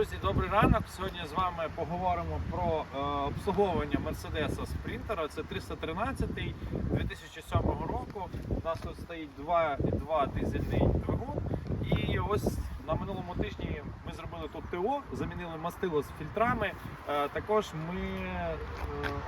Друзі, добрий ранок. Сьогодні з вами поговоримо про е, обслуговування Мерседеса Спринтера. Це 313 2007 року. У нас тут стоїть 2,2 дизельний двигун. І ось на минулому тижні ми зробили тут ТО, замінили мастило з фільтрами. Е, також ми е,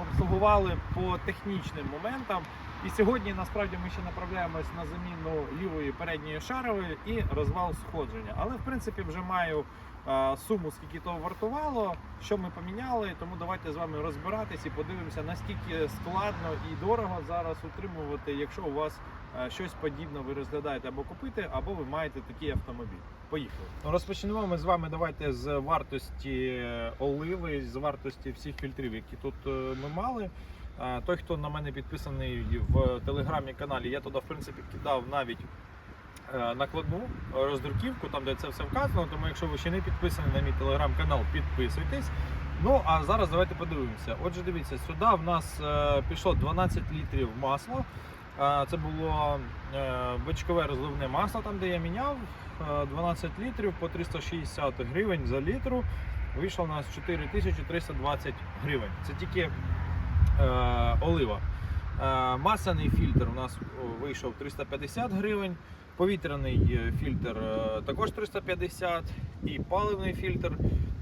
обслугували по технічним моментам. І сьогодні насправді ми ще направляємось на заміну лівої передньої шарової і розвал сходження. Але в принципі вже маю е, суму, скільки того вартувало, що ми поміняли. Тому давайте з вами розбиратись і подивимося, наскільки складно і дорого зараз утримувати, якщо у вас е, щось подібне ви розглядаєте або купити, або ви маєте такий автомобіль. Поїхали. Ну, розпочнемо ми з вами. Давайте з вартості е, оливи, з вартості всіх фільтрів, які тут е, ми мали. Той, хто на мене підписаний в телеграмі каналі, я туди в принципі кидав навіть е, накладну роздруківку, там де це все вказано. Тому якщо ви ще не підписані на мій телеграм-канал, підписуйтесь. Ну а зараз давайте подивимося. Отже, дивіться, сюди в нас е, пішло 12 літрів масла. Е, Це було бочкове розливне масло, там де я міняв. Е, 12 літрів по 360 гривень за літру. Вийшло у нас 4320 гривень. Це тільки олива. Е, масляний фільтр у нас вийшов 350 гривень. Повітряний е, фільтр е, також 350 і паливний фільтр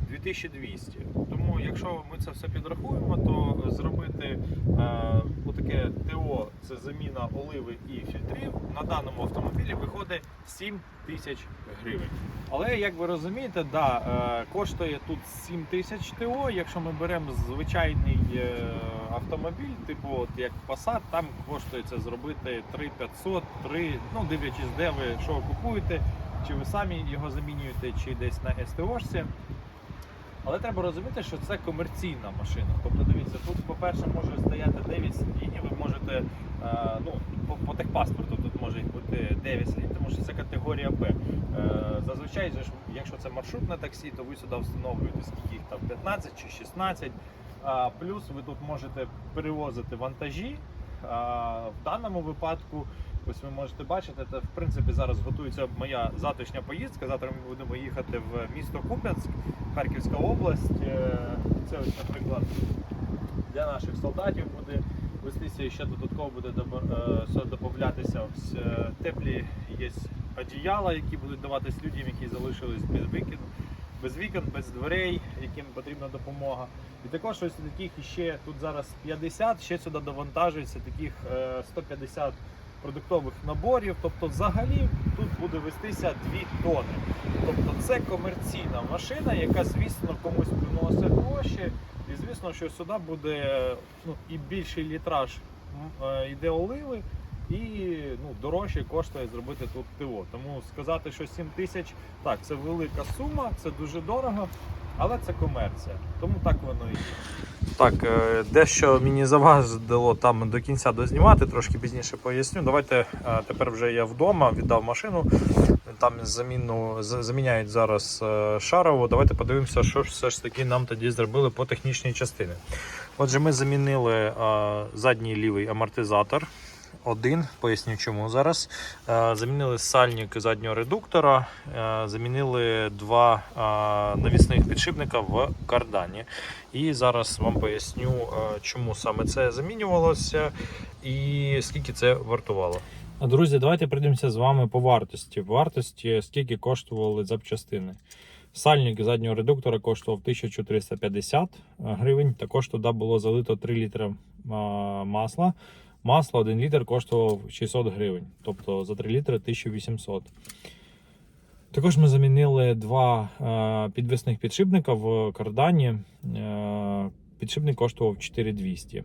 2200. Тому, якщо ми це все підрахуємо, то зробити е, отаке ТО це заміна оливи і фільтрів на даному автомобілі виходить 7 тисяч гривень. Але як ви розумієте, да, е, коштує тут 7 тисяч ТО. Якщо ми беремо звичайний е, автомобіль, типу от як Passat, там коштує це зробити 3500, 3, ну дивлячись, де ви що купуєте, чи ви самі його замінюєте, чи десь на СТОшці. Але треба розуміти, що це комерційна машина. Тобто, дивіться, тут, по-перше, може стояти 9 сидінь, ви можете, е, ну, по, по техпаспорту тут може бути 9 сидінь, тому що це категорія Б. Е, зазвичай, якщо це маршрутне таксі, то ви сюди встановлюєте скільки їх там 15 чи 16. Плюс ви тут можете перевозити вантажі. В даному випадку, ось ви можете бачити, це в принципі зараз готується моя завтрашня поїздка. Завтра ми будемо їхати в місто Куп'янськ, Харківська область. Е, Це ось, наприклад, для наших солдатів буде вестися і ще додатково буде е, додатися. Ось е, теплі є одіяла, які будуть даватись людям, які залишились без вікон, без вікон, без дверей, яким потрібна допомога. І також ось таких іще тут зараз 50, ще сюди довантажується таких е, 150 продуктових наборів. Тобто, взагалі тут буде вестися 2 тони. Тобто це комерційна машина, яка, звісно, комусь приносить гроші. І звісно, що сюди буде ну, і більший літраж е, йде оливи, і ну, дорожче коштує зробити тут ТО. Тому сказати, що 7 тисяч, так, це велика сума, це дуже дорого, але це комерція. Тому так воно і є. Так, е, дещо мені завадило там до кінця дознімати, трошки пізніше поясню. Давайте е, тепер вже я вдома віддав машину. Там заміну заміняють зараз е, шарову. Давайте подивимося, що все ж таки нам тоді зробили по технічній частині. Отже, ми замінили задній лівий амортизатор. Один, поясню чому зараз. Е, Замінили сальник заднього редуктора, е, замінили два е, навісних підшипника в кардані. І зараз вам поясню, чому саме це замінювалося і скільки це вартувало. Друзі, давайте прийдемося з вами по вартості. Вартості, скільки коштували запчастини. Сальник заднього редуктора коштував 1450 гривень. Також туди було залито 3 літри масла. Масло 1 літр коштував 600 гривень, тобто за 3 літри 1800. Також ми замінили два е, підвісних підшипника в кардані. Е, підшипник коштував 4200.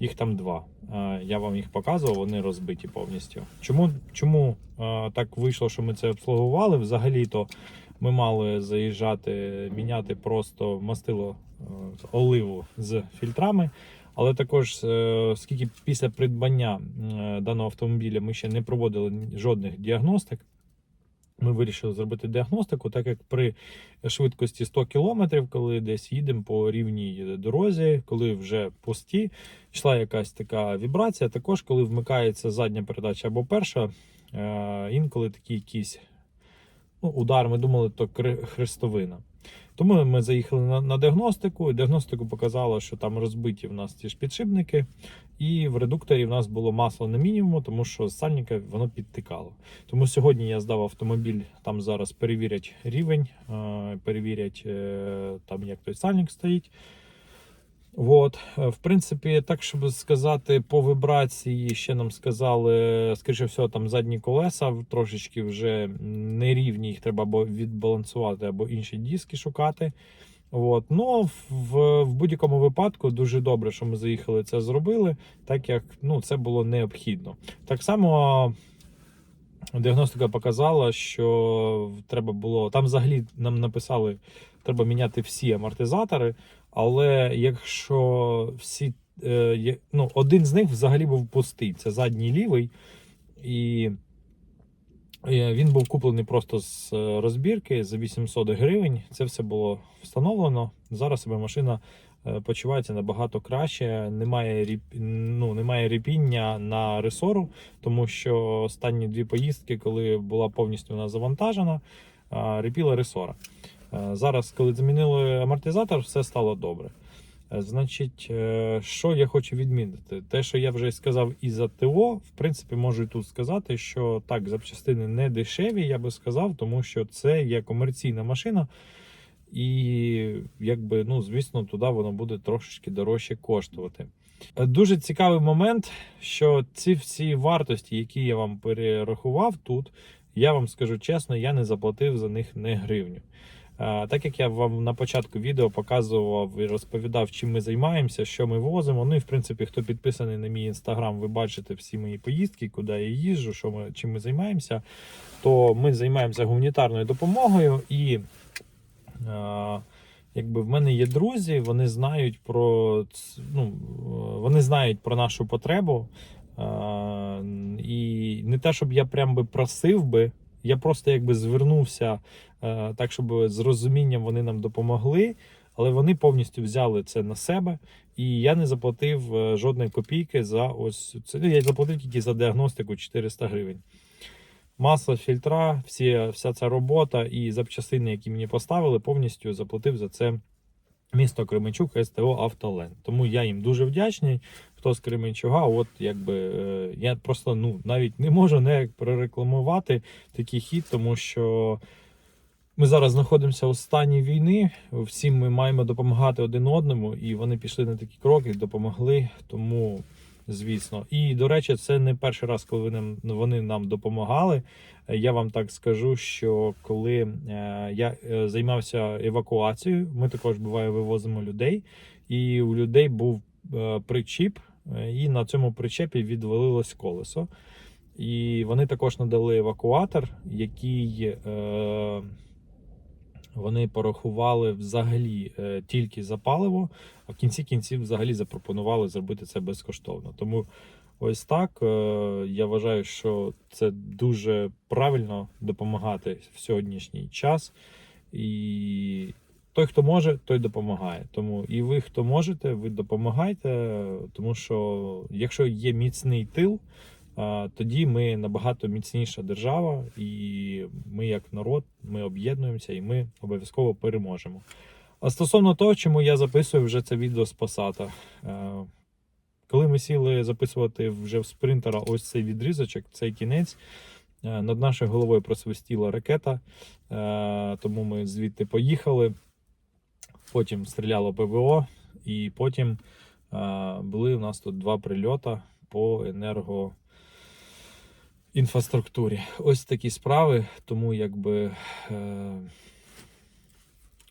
Їх там два. Е, я вам їх показував, вони розбиті повністю. Чому, чому так вийшло, що ми це обслуговували? Взагалі-то ми мали заїжджати, міняти просто мастило оливу з фільтрами. Але також, е, оскільки після придбання е, даного автомобіля ми ще не проводили жодних діагностик, ми вирішили зробити діагностику, так як при швидкості 100 км, коли десь їдемо по рівній дорозі, коли вже пусті, йшла якась така вібрація. Також, коли вмикається задня передача або перша, е, інколи такі якісь ну, удар, ми думали, то хрестовина. Тому ми заїхали на, на діагностику, діагностику показало, що там розбиті в нас ті ж підшипники, і в редукторі в нас було масло на мінімуму, тому що з сальника воно підтикало. Тому сьогодні я здав автомобіль, там зараз перевірять рівень, е, перевірять е, там, як той сальник стоїть. От, е, в принципі, так щоб сказати, по вибрації ще нам сказали, скоріше всього, там задні колеса трошечки вже нерівні, їх треба або відбалансувати, або інші диски шукати. От. Ну, в, в будь-якому випадку дуже добре, що ми заїхали це зробили, так як ну, це було необхідно. Так само діагностика показала, що треба було. Там взагалі нам написали, треба міняти всі амортизатори. Але якщо всі е, ну, один з них взагалі був пустий, це задній лівий, і е, він був куплений просто з е, розбірки за 800 гривень. Це все було встановлено. Зараз себе машина почувається набагато краще. Немає ріп... ну, немає ріпіння на ресору, тому що останні дві поїздки, коли була повністю вона завантажена, е, ріпіла ресора. Е, Зараз, коли замінили амортизатор, все стало добре. Е, Значить, е, що я хочу відмінити? Те, що я вже сказав і за ТО, в принципі, можу і тут сказати, що так, запчастини не дешеві, я би сказав, тому що це є комерційна машина, і якби, ну, звісно, туди воно буде трошечки дорожче коштувати. Е, Дуже цікавий момент, що ці всі вартості, які я вам перерахував тут, я вам скажу чесно, я не заплатив за них не гривню. Е, Так як я вам на початку відео показував і розповідав, чим ми займаємося, що ми возимо. Ну і в принципі, хто підписаний на мій інстаграм, ви бачите всі мої поїздки, куди я їжджу, що ми, чим ми займаємося. То ми займаємося гуманітарною допомогою і. Якби в мене є друзі, вони знають про ну, вони знають про нашу потребу. І не те, щоб я прям би просив би, я просто якби звернувся е, так, щоб з розумінням вони нам допомогли, але вони повністю взяли це на себе, і я не заплатив е, жодної копійки за ось це. Ну, Я заплатив тільки за діагностику 400 гривень. Масло, фільтра, всі, вся ця робота і запчастини, які мені поставили, повністю заплатив за це місто Кременчук СТО Автоленд. Тому я їм дуже вдячний. Хто з Кременчуга, от якби е, я просто ну навіть не можу не прорекламувати такий хід, тому що ми зараз знаходимося у стані війни. Всім ми маємо допомагати один одному, і вони пішли на такі кроки, допомогли. Тому, звісно, і до речі, це не перший раз, коли вони нам, допомагали. Я вам так скажу, що коли е, я е, займався евакуацією, ми також буває вивозимо людей, і у людей був е, причіп, і на цьому причепі відвалилось колесо. І вони також надали евакуатор, який вони порахували взагалі е, тільки за паливо, а в кінці кінців взагалі запропонували зробити це безкоштовно. Тому ось так е, я вважаю, що це дуже правильно допомагати в сьогоднішній час. І той, хто може, той допомагає. Тому і ви, хто можете, ви допомагайте, тому що якщо є міцний тил, тоді ми набагато міцніша держава, і ми, як народ, ми об'єднуємося і ми обов'язково переможемо. А стосовно того, чому я записую вже це відео з Пасата. Коли ми сіли записувати вже в спринтера ось цей відрізочок, цей кінець, е, над нашою головою просвистіла ракета, е, тому ми звідти поїхали. Потім стріляло ПВО, і потім е, були у нас тут два прильота по енергоінфраструктурі. Ось такі справи, тому якби е,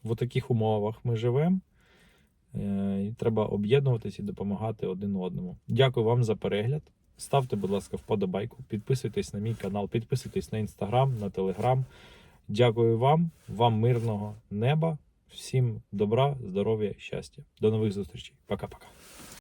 в таких умовах ми живемо. Е, І треба об'єднуватись і допомагати один одному. Дякую вам за перегляд. Ставте, будь ласка, вподобайку, підписуйтесь на мій канал, підписуйтесь на інстаграм, на телеграм. Дякую вам, вам мирного неба, всім добра, здоров'я, щастя. До нових зустрічей. Пока-пока.